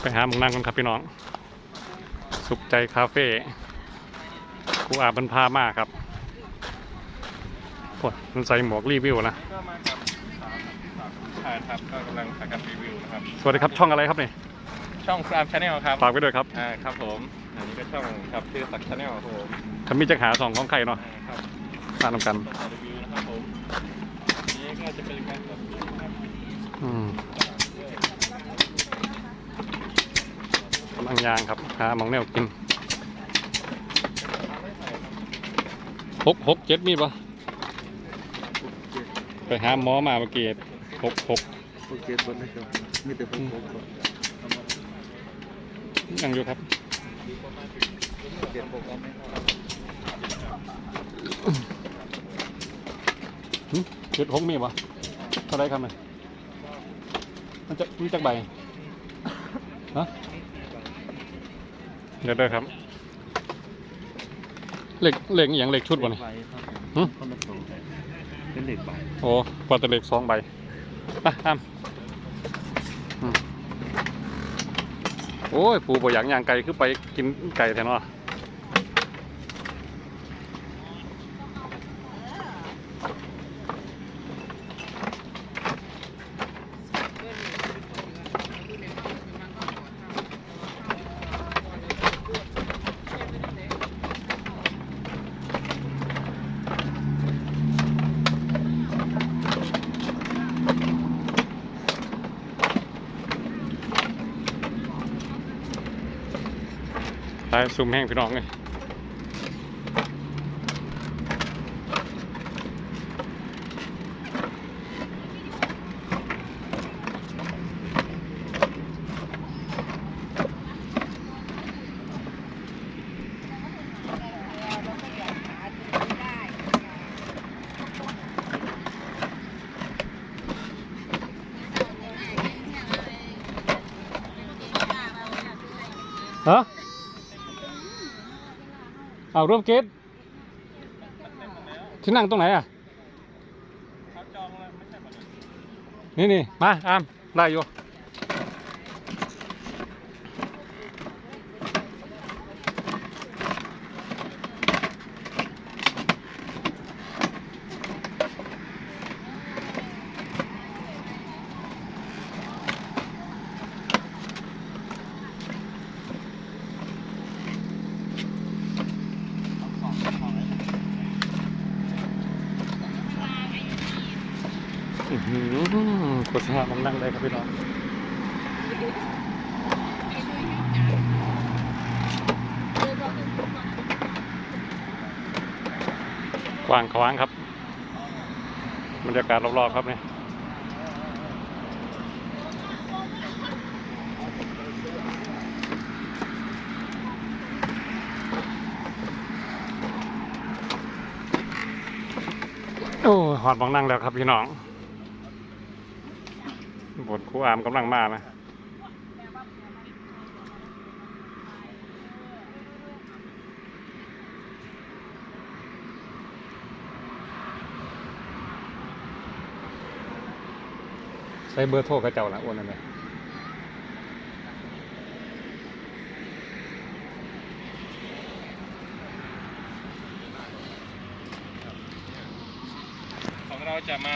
ไปหาหมองนั่งกันครับพี่น้อง สุขใจคาเฟ่ครูอาบันพามาครับโอ้ยมันใส่หมวกรีวิวนะก็มากับสาวครับก็กำลังถ่ายกับรีวิวนะครับ สวัสดีครับช่องอะไรครับเนี่ยช่องฟรามชาแนลครับฝากไว้ด้วยครับอ่าครับผม อันนี้ก็ช่องครับชื่อสักชาแนลครับผมถ้ามีจะหาสองของใครเนาะอ่าครับ ตามนำกันช่องรีวิวนะครับผมอันนี้ก็จะเป็นการแบบนี้นะครับอืมกำลังยางครับหาหมองแนวกินหกหกเจ็ดมีปะไปหาหมอมาเมื่อกี้หกหกโอเคบนนะครับมีแต่ผมผมผมยังอยู่ครับ เจ็ดผมก็ไม่พอหึเจ็ดหกมีปะเท่าไรครับเนี่ยมันจะมีจักใบฮะเดี๋ยวเด้อครับเหล็กเหล็กอหย่างเหล็กชุดวะเนี่ยใบครับหึ คนละสองเป็นเหล็กใบโอ้กว่าแตะเหล็กสองใบไปตามอืมโอ้ยปูบ่อยากย่างไก่คือไปกินไก่แทนวะ ไปซุ่มแห้งพี่น้องเลยฮะ เอาร่วมเกตที่นั่งตรงไหนอะเขาจองแล้วไม่ใช่ปะนี่นี่มาอามได้อยู่ อื้อหือโฆษณามันนั่งได้ครับพี่น้องกว้างขวางครับบรรยากาศรอบๆครับเนี่ยโอ้หอดมองนั่งแล้วครับพี่น้อง บทครูอามกำลังมานะใช้เบอร์โทรกระเจ้าละอ้วนนั่นเลยของเราจะมา